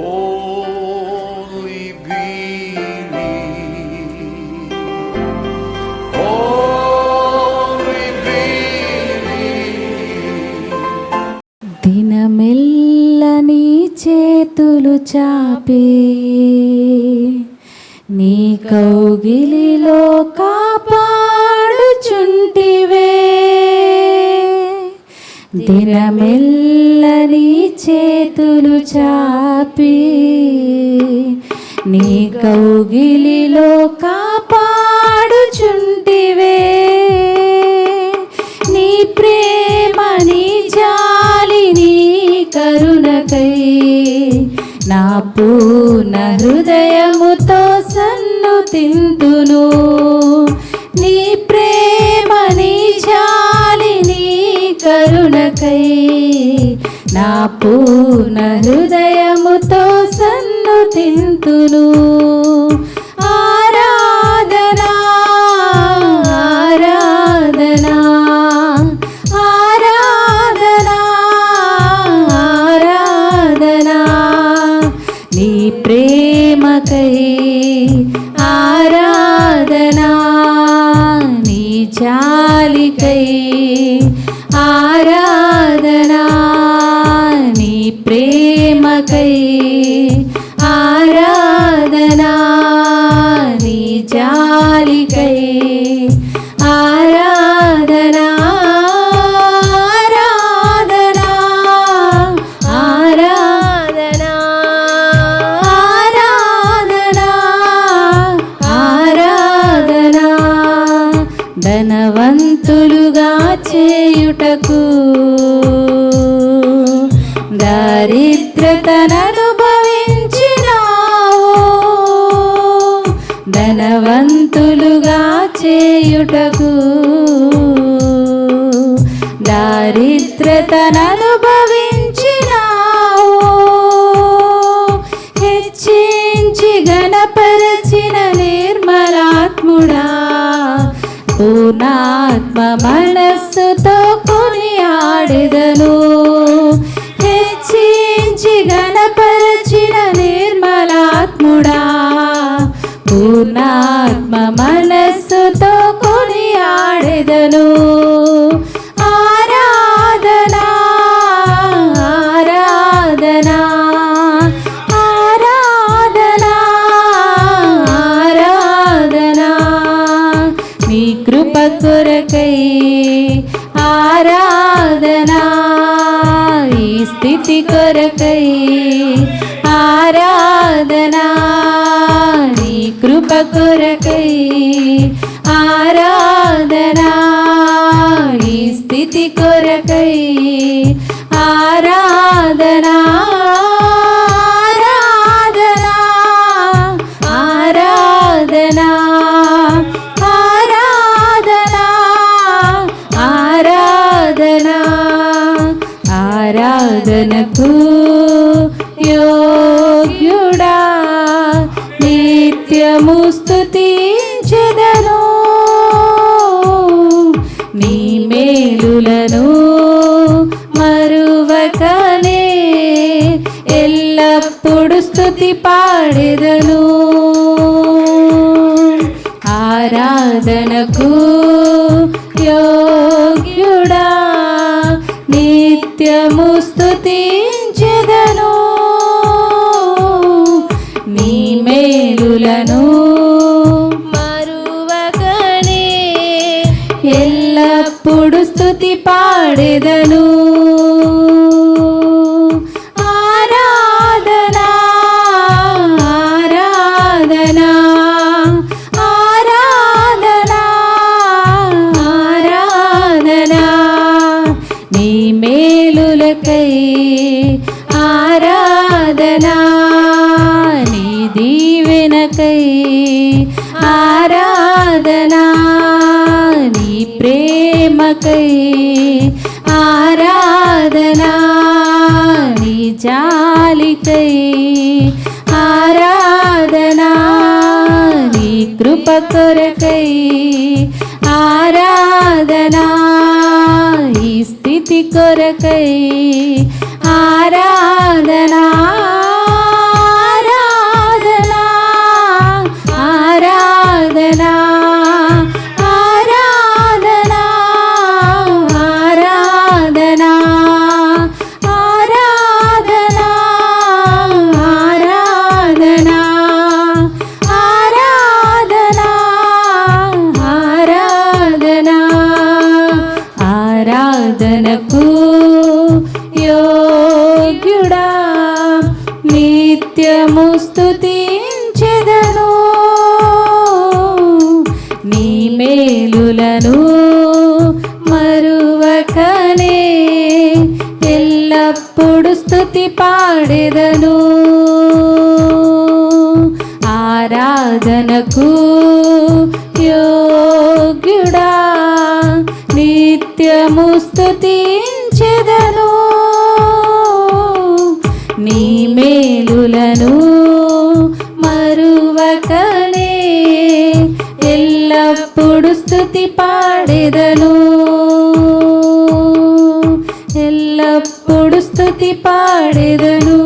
Only believe. Only believe. దినమెల్ల నీ చేతులు చాపే నీ కౌగిలిలో కా దినమెల్ల నీ చేతులు చాపి నీ కౌగిలిలో కాపాడుచుంటివే. నీ ప్రేమ నీ జాలి నీ కరుణకై నా పూర్ణ హృదయముతో సన్ను తింతును పూర్ణ హృదయముతో సన్ను తింతును. ఆరాధనా ఆరాధనా ఆరాధనా ఆరాధనా. నీ ప్రేమకై ఆరాధనా నీ జాలికై ప్రేమకై ఆరాధనా నీ జాలికై ఆరాధనా ఆరాధనా ఆరాధనా ఆరాధనా ఆరాధనా ధనవంతులుగా చేయుటకు అనుభవించినావు. ధనవంతులుగా చేయుటకు దారిద్రతననుభవించినావు. హెచ్చించి గణపరచిన నిర్మలాత్ముడా పూర్ణాత్మ మనస్సుతో కొని ఆడెదను హెచ్చించి గణపరచిన నిర్మలాత్ముడా. పూర్ణాత్మ మనస్సుతో కొని ఆడెదను. ఆరాధనా ఆరాధనా ఆరాధనా ఆరాధనా. నీ కృప కొరకై ఆరాధనా ఈ స్థితి కొరకై ఆరాధనా నీ కృప కొరకై ఆరాధనా ఈ స్థితి కొరకై ఆరాధనా ఆరాధనా ఆరాధనా ఆరాధనా ఆరాధనా ఆరాధనకు యోగ్యుడా? నిత్యము స్థుతించెదను నీ మేలులను మరువకనే ఎల్లప్పుడు స్థుతి పాడెదను పాడెదను కృప ఆరాధనా ఈ స్థితి కొరకై ఆరాధనకు యోగ్యుడా. నిత్యము స్థుతించెదను నీ మేలులను మరువకనే ఎల్లప్పుడు స్థుతి పాడెదను. ఆరాధనకు యోగ్యుడా. నిత్యము స్థుతించెదను నీ మేలులను మరువకనే ఎల్లప్పుడు స్థుతి పాడెదను ఎల్లప్పుడు స్థుతి పాడెదను